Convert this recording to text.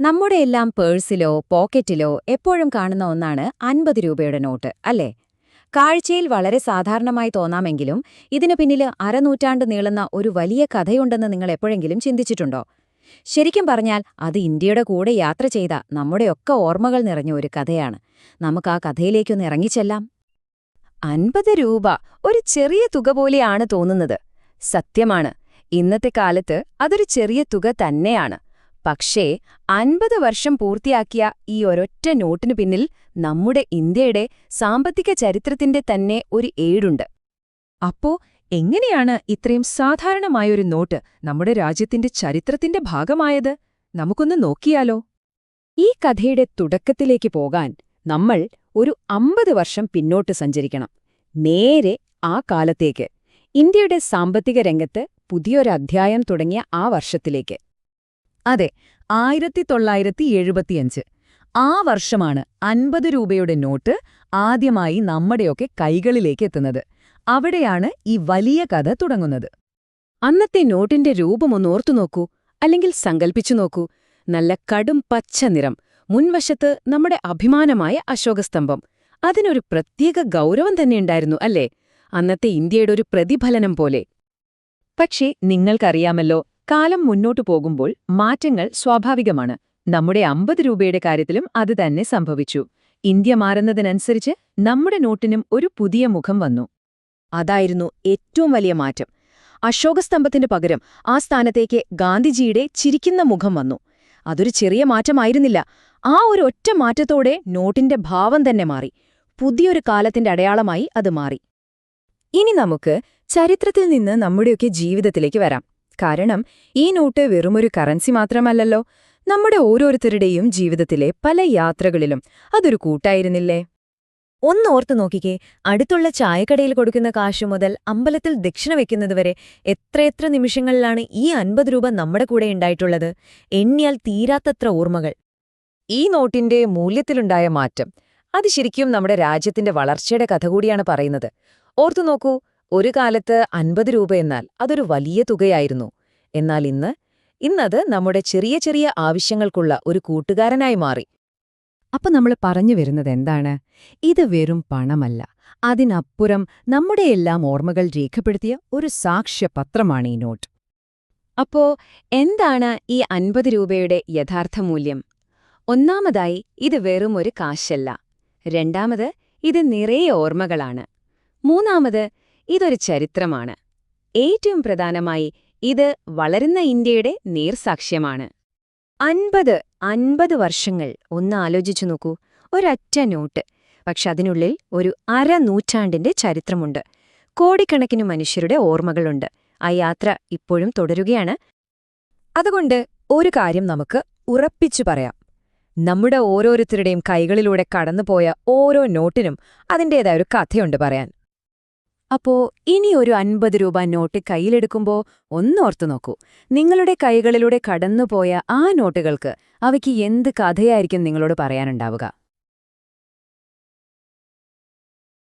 നമ്മുടെ എല്ലാം പേഴ്സിലോ പോക്കറ്റിലോ എപ്പോഴും കാണുന്ന ഒന്നാണ് അൻപത് രൂപയുടെ നോട്ട് അല്ലേ? കാഴ്ചയിൽ വളരെ സാധാരണമായി തോന്നാമെങ്കിലും ഇതിനു പിന്നിൽ അരനൂറ്റാണ്ട് നീളുന്ന ഒരു വലിയ കഥയുണ്ടെന്ന് നിങ്ങൾ എപ്പോഴെങ്കിലും ചിന്തിച്ചിട്ടുണ്ടോ? ശരിക്കും പറഞ്ഞാൽ അത് ഇന്ത്യയുടെ കൂടെ യാത്ര ചെയ്ത നമ്മുടെയൊക്കെ ഓർമ്മകൾ നിറഞ്ഞ ഒരു കഥയാണ്. നമുക്ക് ആ കഥയിലേക്കൊന്ന് ഇറങ്ങിച്ചെല്ലാം. അൻപത് രൂപ! ഒരു ചെറിയ തുക പോലെയാണ് തോന്നുന്നത്. സത്യമാണ് ഇന്നത്തെ കാലത്ത് അതൊരു ചെറിയ തുക തന്നെയാണ്. പക്ഷേ അൻപത് വർഷം പൂർത്തിയാക്കിയ ഈ ഒരൊറ്റ നോട്ടിനു പിന്നിൽ നമ്മുടെ ഇന്ത്യയുടെ സാമ്പത്തിക ചരിത്രത്തിന്റെ തന്നെ ഒരു ഏടുണ്ട്. അപ്പോ എങ്ങനെയാണ് ഇത്രയും സാധാരണമായൊരു നോട്ട് നമ്മുടെ രാജ്യത്തിന്റെ ചരിത്രത്തിന്റെ ഭാഗമായത്? നമുക്കൊന്ന് നോക്കിയാലോ? ഈ കഥയുടെ തുടക്കത്തിലേക്ക് പോകാൻ നമ്മൾ ഒരു അമ്പത് വർഷം പിന്നോട്ട് സഞ്ചരിക്കണം. നേരെ ആ കാലത്തേക്ക്. ഇന്ത്യയുടെ സാമ്പത്തിക രംഗത്ത് പുതിയൊരധ്യായം തുടങ്ങിയ ആ വർഷത്തിലേക്ക്. അതെ ആയിരത്തി തൊള്ളായിരത്തി എഴുപത്തിയഞ്ച് ആ വർഷമാണ് അൻപത് രൂപയുടെ നോട്ട് ആദ്യമായി നമ്മുടെയൊക്കെ കൈകളിലേക്ക് എത്തുന്നത് അവിടെയാണ് ഈ വലിയ കഥ തുടങ്ങുന്നത്. അന്നത്തെ നോട്ടിന്റെ രൂപമൊന്നോർത്തു നോക്കൂ അല്ലെങ്കിൽ സങ്കൽപ്പിച്ചു നോക്കൂ. നല്ല കടും പച്ച നിറം മുൻവശത്ത് നമ്മുടെ അഭിമാനമായ അശോകസ്തംഭം. അതിനൊരു പ്രത്യേക ഗൗരവം തന്നെയുണ്ടായിരുന്നു അല്ലേ? അന്നത്തെ ഇന്ത്യയുടെ ഒരു പ്രതിഫലനം പോലെ. പക്ഷേ നിങ്ങൾക്കറിയാമല്ലോ കാലം മുന്നോട്ടു പോകുമ്പോൾ മാറ്റങ്ങൾ സ്വാഭാവികമാണ്. നമ്മുടെ അമ്പത് രൂപയുടെ കാര്യത്തിലും അത് തന്നെ സംഭവിച്ചു. ഇന്ത്യ മാറുന്നതിനനുസരിച്ച് നമ്മുടെ നോട്ടിനും ഒരു പുതിയ മുഖം വന്നു. അതായിരുന്നു ഏറ്റവും വലിയ മാറ്റം. അശോകസ്തംഭത്തിന് പകരം ആ സ്ഥാനത്തേക്ക് ഗാന്ധിജിയുടെ ചിരിക്കുന്ന മുഖം വന്നു. അതൊരു ചെറിയ മാറ്റമായിരുന്നില്ല. ആ ഒരു ഒറ്റ മാറ്റത്തോടെ നോട്ടിന്റെ ഭാവം തന്നെ മാറി. പുതിയൊരു കാലത്തിന്റെ അടയാളമായി അത് മാറി. ഇനി നമുക്ക് ചരിത്രത്തിൽ നിന്ന് നമ്മുടെയൊക്കെ ജീവിതത്തിലേക്ക് വരാം. കാരണം ഈ നോട്ട് വെറുമൊരു കറൻസി മാത്രമല്ലല്ലോ. നമ്മുടെ ഓരോരുത്തരുടെയും ജീവിതത്തിലെ പല യാത്രകളിലും അതൊരു കൂട്ടായിരുന്നില്ലേ? ഒന്നോർത്തു നോക്കിക്കേ. അടുത്തുള്ള ചായക്കടയിൽ കൊടുക്കുന്ന കാശു മുതൽ അമ്പലത്തിൽ ദക്ഷിണ വെക്കുന്നതുവരെ എത്രയെത്ര നിമിഷങ്ങളിലാണ് ഈ അൻപത് രൂപ നമ്മുടെ കൂടെ ഉണ്ടായിട്ടുള്ളത്? എണ്ണിയാൽ തീരാത്തത്ര ഓർമ്മകൾ. ഈ നോട്ടിന്റെ മൂല്യത്തിലുണ്ടായ മാറ്റം. അത് ശരിക്കും നമ്മുടെ രാജ്യത്തിന്റെ വളർച്ചയുടെ കഥ കൂടിയാണ് പറയുന്നത്. ഓർത്തു നോക്കൂ. ഒരു കാലത്ത് അൻപത് രൂപ എന്നാൽ അതൊരു വലിയ തുകയായിരുന്നു. എന്നാൽ ഇന്ന് ഇന്നത് നമ്മുടെ ചെറിയ ചെറിയ ആവശ്യങ്ങൾക്കുള്ള ഒരു കൂട്ടുകാരനായി മാറി. അപ്പൊ നമ്മൾ പറഞ്ഞു വരുന്നത് എന്താണ്? ഇത് വെറും പണമല്ല. അതിനപ്പുറം നമ്മുടെയെല്ലാം ഓർമ്മകൾ രേഖപ്പെടുത്തിയ ഒരു സാക്ഷ്യപത്രമാണ് ഈ നോട്ട്. അപ്പോ എന്താണ് ഈ അൻപത് രൂപയുടെ യഥാർത്ഥ മൂല്യം? ഒന്നാമതായി ഇത് വെറും ഒരു കാശല്ല. രണ്ടാമത് ഇത് നിറയെ ഓർമ്മകളാണ്. മൂന്നാമത് ഇതൊരു ചരിത്രമാണ്. ഏറ്റവും പ്രധാനമായി ഇത് വളരുന്ന ഇന്ത്യയുടെ നേർസാക്ഷ്യമാണ്. അൻപത് അൻപത് വർഷങ്ങൾ ഒന്ന് ആലോചിച്ചു നോക്കൂ. ഒരൊറ്റ നോട്ട്. പക്ഷെ അതിനുള്ളിൽ ഒരു അര അരനൂറ്റാണ്ടിന്റെ ചരിത്രമുണ്ട്. കോടിക്കണക്കിന് മനുഷ്യരുടെ ഓർമ്മകളുണ്ട്. ആ യാത്ര ഇപ്പോഴും തുടരുകയാണ്. അതുകൊണ്ട് ഒരു കാര്യം നമുക്ക് ഉറപ്പിച്ചു പറയാം. നമ്മുടെ ഓരോരുത്തരുടെയും കൈകളിലൂടെ കടന്നുപോയ ഓരോ നോട്ടിനും അതിന്റേതായ ഒരു കഥയുണ്ട് പറയാൻ. അപ്പോ ഇനി ഒരു അൻപത് രൂപ നോട്ട് കയ്യിലെടുക്കുമ്പോ ഒന്നോർത്തു നോക്കൂ. നിങ്ങളുടെ കൈകളിലൂടെ കടന്നുപോയ ആ നോട്ടുകൾക്ക് അവയ്ക്ക് എന്ത് കഥയായിരിക്കും നിങ്ങളോട് പറയാനുണ്ടാവുക?